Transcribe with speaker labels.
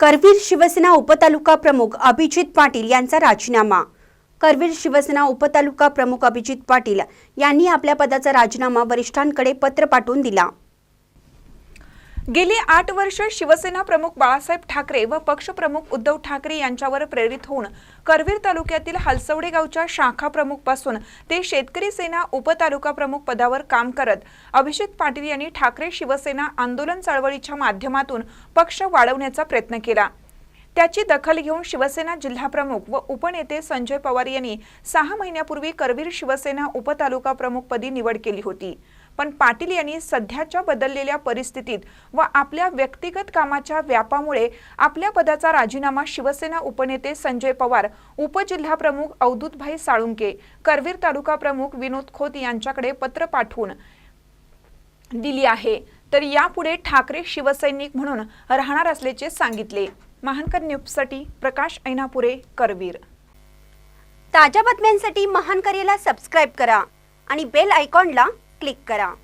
Speaker 1: करवीर शिवसेना उपतालुका प्रमुख अभिजित पाटील यांचा राजीनामा. करवीर शिवसेना उपतालुका प्रमुख अभिजित पाटील यांनी आपल्या पदाचा राजीनामा वरिष्ठांकडे पत्र पाठवून दिला.
Speaker 2: गेली आठ वर्ष शिवसेना प्रमुख बाळासाहेब ठाकरे व पक्षप्रमुख उद्धव ठाकरे यांच्यावर प्रेरित होऊन करवीर तालुक्यातील हलसवडे गावच्या शाखा प्रमुखपासून ते शेतकरी सेना उपतालुका प्रमुख पदावर काम करत अभिषेक पाटील यांनी ठाकरे शिवसेना आंदोलन चळवळीच्या माध्यमातून पक्ष वाढवण्याचा प्रयत्न केला. त्याची दखल घेऊन शिवसेना जिल्हाप्रमुख व उपनेते संजय पवार यांनी सहा महिन्यापूर्वी करवीर शिवसेना उपतालुका प्रमुखपदी निवड केली होती. पण पाटील यांनी सध्याच्या बदललेल्या परिस्थितीत व आपल्या व्यक्तिगत कामाच्या व्यापामुळे आपल्या पदाचा राजीनामा शिवसेना उपनेते संजय पवार उपजिल्हाप्रमुख अवधूतभाई साळुंके करवीर तालुका प्रमुख विनोद खोत यांच्याकडे पत्र पाठवून दिली आहे. तर यापुढे ठाकरे शिवसैनिक म्हणून राहणार असल्याचे सांगितले. महानकर न्यूजसाठी प्रकाश ऐनापुरे करवीर.
Speaker 1: ताज्या बातम्यांसाठी महानकरेला सबस्क्राईब करा आणि बेल आयकॉनला क्लिक करा.